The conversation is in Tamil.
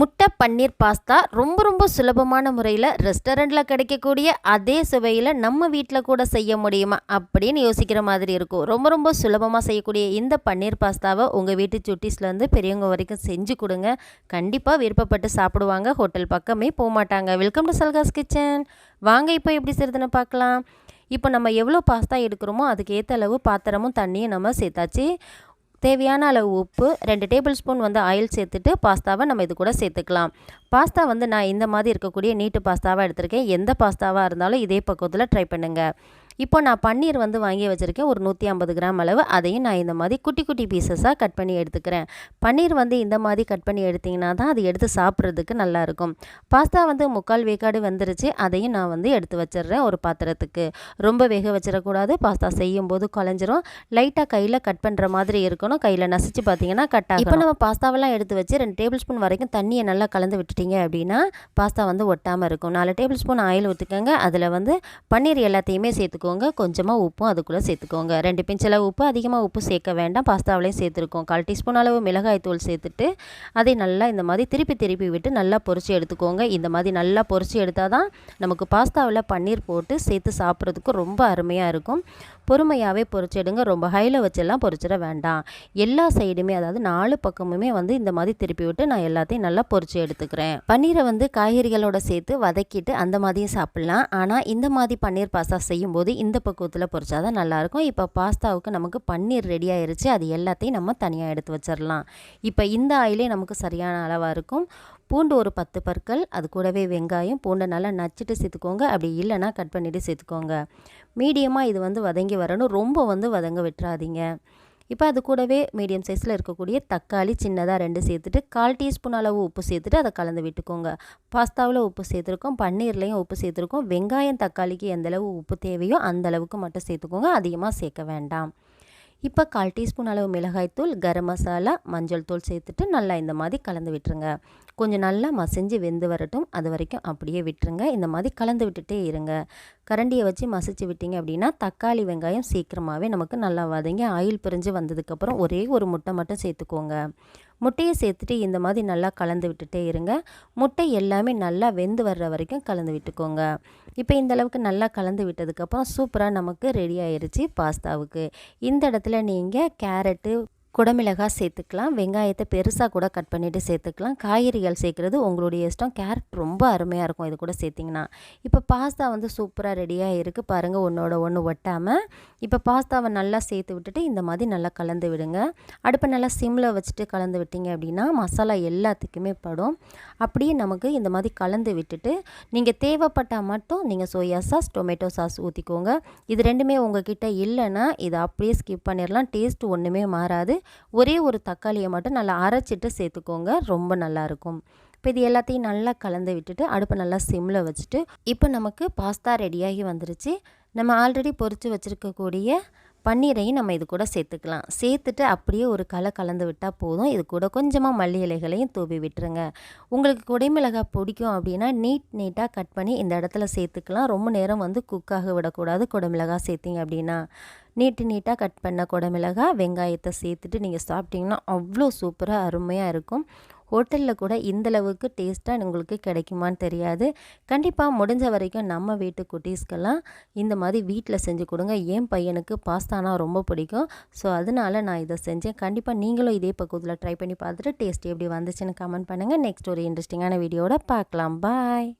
முட்டை பன்னீர் பாஸ்தா ரொம்ப ரொம்ப சுலபமான முறையில் ரெஸ்டாரண்ட்டில் கிடைக்கக்கூடிய அதே சுவையில் நம்ம வீட்டில் கூட செய்ய முடியுமா அப்படின்னு யோசிக்கிற மாதிரி இருக்கும். ரொம்ப ரொம்ப சுலபமாக செய்யக்கூடிய இந்த பன்னீர் பாஸ்தாவை உங்கள் வீட்டு சுட்டிஸ்லேருந்து பெரியவங்க வரைக்கும் செஞ்சு கொடுங்க. கண்டிப்பாக விருப்பப்பட்டு சாப்பிடுவாங்க. ஹோட்டல் பக்கமே போக மாட்டாங்க. வெல்கம் டு சல்காஸ் கிச்சன் வாங்க இப்போ எப்படி செய்கிறதுன்னு பார்க்கலாம். இப்போ நம்ம எவ்வளோ பாஸ்தா எடுக்கிறோமோ அதுக்கு ஏற்ற அளவு பாத்திரமும் தண்ணியும் நம்ம சேர்த்தாச்சு. தேவையான அளவு உப்பு ரெண்டு டேபிள் ஸ்பூன் வந்து ஆயில் சேர்த்துட்டு பாஸ்தாவை நம்ம இது கூட சேர்த்துக்கலாம். பாஸ்தா வந்து நான் இந்த மாதிரி இருக்கக்கூடிய நீட்டு பாஸ்தாவாக எடுத்திருக்கேன். எந்த பாஸ்தாவாக இருந்தாலும் இதே பக்கத்தில் ட்ரை பண்ணுங்கள் இப்போ நான் பன்னீர் வந்து வாங்கி வச்சுருக்கேன். ஒரு நூற்றி ஐம்பது கிராம் அளவு. அதையும் நான் இந்த மாதிரி குட்டி குட்டி பீசஸாக கட் பண்ணி எடுத்துக்கிறேன். பன்னீர் வந்து இந்த மாதிரி கட் பண்ணி எடுத்திங்கன்னா தான் அது எடுத்து சாப்பிட்றதுக்கு நல்லாயிருக்கும் பாஸ்தா வந்து முக்கால் வேக்காடு வந்துருச்சு. அதையும் நான் வந்து எடுத்து வச்சிடுறேன் ஒரு பாத்திரத்துக்கு. ரொம்ப வேக வச்சிடக்கூடாது. பாஸ்தா செய்யும் போது குழஞ்சிரும் லைட்டாக கையில் கட் பண்ணுற மாதிரி இருக்கணும். கையில் நசிச்சு பார்த்தீங்கன்னா கட் ஆகும் இப்போ நம்ம பாஸ்தாவெல்லாம் எடுத்து வச்சு ரெண்டு டேபிள் ஸ்பூன் வரைக்கும் தண்ணியை நல்லா கலந்து விட்டுட்டீங்க அப்படின்னா பாஸ்தா வந்து ஒட்டாமல் இருக்கும். நாலு டேபிள் ஸ்பூன் ஆயில் ஊற்றிக்கோங்க அதில் வந்து பன்னீர் எல்லாத்தையுமே சேர்த்துக்கோங்க. சேர்த்துக்கோங்க. கொஞ்சமாக உப்பும் அதுக்குள்ளே சேர்த்துக்கோங்க. ரெண்டு பிஞ்சளவு உப்பு அதிகமாக உப்பு சேர்க்க வேண்டாம். பாஸ்தாவிலையும் சேர்த்துருக்கோம். கால் டீஸ்பூன் அளவு மிளகாய் தூள் சேர்த்துட்டு அதை நல்லா இந்த மாதிரி திருப்பி திருப்பி விட்டு நல்லா பொறிச்சு எடுத்துக்கோங்க. இந்த மாதிரி நல்லா பொறிச்சு எடுத்தால் தான் நமக்கு பாஸ்தாவில் பன்னீர் போட்டு சேர்த்து சாப்பிட்றதுக்கு ரொம்ப அருமையாக இருக்கும். பொறுமையாகவே பொறிச்சிடுங்க ரொம்ப ஹையில் வச்செல்லாம் பொறிச்சிட வேண்டாம். எல்லா சைடுமே அதாவது நாலு பக்கமுமே வந்து இந்த மாதிரி திருப்பி விட்டு நான் எல்லாத்தையும் நல்லா பொறிச்சு எடுத்துக்கிறேன். பன்னீரை வந்து காய்கறிகளோட சேர்த்து வதக்கிட்டு அந்த மாதிரியும் சாப்பிட்லாம். ஆனால் இந்த மாதிரி பன்னீர் பாஸ்தா செய்யும்போது இந்த பக்குவத்தில் பொரிச்சா தான் நல்லாயிருக்கும். இப்போ பாஸ்தாவுக்கு நமக்கு பன்னீர் ரெடி ஆயிருச்சு. அது எல்லாத்தையும் நம்ம தனியாக எடுத்து வச்சிடலாம் இப்போ இந்த ஆயிலே நமக்கு சரியான அளவாக இருக்கும். பூண்டு ஒரு பத்து பற்கள் அது கூடவே வெங்காயம் பூண்டை நல்லா நச்சுட்டு சேர்த்துக்கோங்க. அப்படி இல்லைன்னா கட் பண்ணிவிட்டு சேர்த்துக்கோங்க. மீடியமாக இது வந்து வதங்கி வரணும். ரொம்ப வந்து வதங்க விட்டுறாதீங்க. இப்போ அது கூடவே மீடியம் சைஸில் இருக்கக்கூடிய தக்காளி சின்னதாக ரெண்டு சேர்த்துட்டு கால் டீஸ்பூன் அளவு உப்பு சேர்த்துட்டு அதை கலந்து விட்டுக்கோங்க. பாஸ்தாவில் உப்பு சேர்த்துருக்கோம் பன்னீர்லேயும் உப்பு சேர்த்துருக்கோம். வெங்காயம் தக்காளிக்கு எந்தளவு உப்பு தேவையோ அந்த அளவுக்கு மட்டும் சேர்த்துக்கோங்க. அதிகமாக சேர்க்க வேண்டாம். இப்போ கால் டீஸ்பூன் அளவு மிளகாய்த்தூள் கரம் மசாலா மஞ்சள் தூள் சேர்த்துட்டு நல்லா இந்த மாதிரி கலந்து விட்டுருங்க. கொஞ்சம் நல்லா மசிஞ்சு வெந்து வரட்டும். அது வரைக்கும் அப்படியே விட்டுருங்க. இந்த மாதிரி கலந்து விட்டுட்டே இருங்க. கரண்டியை வச்சு மசிச்சு விட்டீங்க அப்படின்னா தக்காளி வெங்காயம் சீக்கிரமாகவே நமக்கு நல்லா வதங்கி ஆயில் பிரிஞ்சு வந்ததுக்கப்புறம் ஒரே ஒரு முட்டை மட்டும் சேர்த்துக்கோங்க. முட்டையை சேர்த்துட்டு இந்த மாதிரி நல்லா கலந்து விட்டுட்டே இருங்க. முட்டை எல்லாமே நல்லா வெந்து வர்ற வரைக்கும் கலந்து விட்டுக்கோங்க. இப்போ இந்த அளவுக்கு நல்லா கலந்து விட்டதுக்கப்புறம் சூப்பராக நமக்கு ரெடி ஆயிடுச்சு பாஸ்தாவுக்கு. இந்த இடத்துல நீங்கள் கேரட்டு குடமிளகாய் சேர்த்துக்கலாம். வெங்காயத்தை பெருசாக கூட கட் பண்ணிவிட்டு சேர்த்துக்கலாம். காய்கறிகள் சேர்க்குறது உங்களுடைய இஷ்டம். கேரட் ரொம்ப அருமையாக இருக்கும். இது கூட சேர்த்திங்கன்னா. இப்போ பாஸ்தா வந்து சூப்பராக ரெடியாக இருக்குது பாருங்கள் ஒன்றோட ஒன்று ஒட்டாமல் இப்போ பாஸ்தாவை நல்லா சேர்த்து விட்டுட்டு இந்த மாதிரி நல்லா கலந்து விடுங்க. அடுப்பை நல்லா சிம்மில் வச்சுட்டு கலந்து விட்டீங்க அப்படின்னா மசாலா எல்லாத்துக்குமே படும். அப்படியே நமக்கு இந்த மாதிரி கலந்து விட்டுட்டு நீங்கள் தேவைப்பட்டால் மட்டும் நீங்கள் சோயா சாஸ் டொமேட்டோ சாஸ் ஊற்றிக்கோங்க இது ரெண்டுமே உங்ககிட்ட இல்லைன்னா இதை அப்படியே ஸ்கிப் பண்ணிடலாம் டேஸ்ட் ஒன்றுமே மாறாது. ஒரே ஒரு தக்காளியை மட்டும் நல்லா அரைச்சிட்டு சேர்த்துக்கோங்க. ரொம்ப நல்லாயிருக்கும் இப்போ இது எல்லாத்தையும் நல்லா கலந்து விட்டுட்டு அடுப்பை நல்லா சிம்மில் வச்சுட்டு இப்போ நமக்கு பாஸ்தா ரெடியாகி வந்துருச்சு. நம்ம ஆல்ரெடி பொறிச்சு வச்சுருக்கக்கூடிய பன்னீரையும் நம்ம இது கூட சேர்த்துக்கலாம். சேர்த்துட்டு அப்படியே ஒரு களை கலந்து விட்டால் போதும். இது கூட கொஞ்சமாக மல்லி இலைகளையும் தூவி விட்டுருங்க. உங்களுக்கு குடைமிளகாய் பிடிக்கும் அப்படின்னா நீட் நீட்டாக கட் பண்ணி இந்த இடத்துல சேர்த்துக்கலாம். ரொம்ப நேரம் வந்து குக்காக விடக்கூடாது. குடைமிளகாய் சேர்த்திங்க அப்படின்னா. நீட்டு நீட்டாக கட் பண்ண குடமிளகா வெங்காயத்தை சேர்த்துட்டு நீங்கள் சாப்பிட்டிங்கன்னா அவ்வளோ சூப்பராக அருமையாக இருக்கும். ஹோட்டலில் கூட இந்தளவுக்கு டேஸ்ட்டாக உங்களுக்கு கிடைக்குமான்னு தெரியாது. கண்டிப்பாக முடிஞ்ச வரைக்கும் நம்ம வீட்டு குட்டீஸ்க்கெல்லாம் இந்த மாதிரி வீட்டில் செஞ்சு கொடுங்க. என் பையனுக்கு பாஸ்தானா ரொம்ப பிடிக்கும். ஸோ அதனால் நான் இதை செஞ்சேன். கண்டிப்பாக நீங்களும் இதே பக்கத்தில் ட்ரை பண்ணி பார்த்துட்டு டேஸ்ட் எப்படி வந்துச்சுன்னு கமெண்ட் பண்ணுங்கள் நெக்ஸ்ட் ஒரு இன்ட்ரெஸ்டிங்கான வீடியோட பார்க்கலாம். பாய்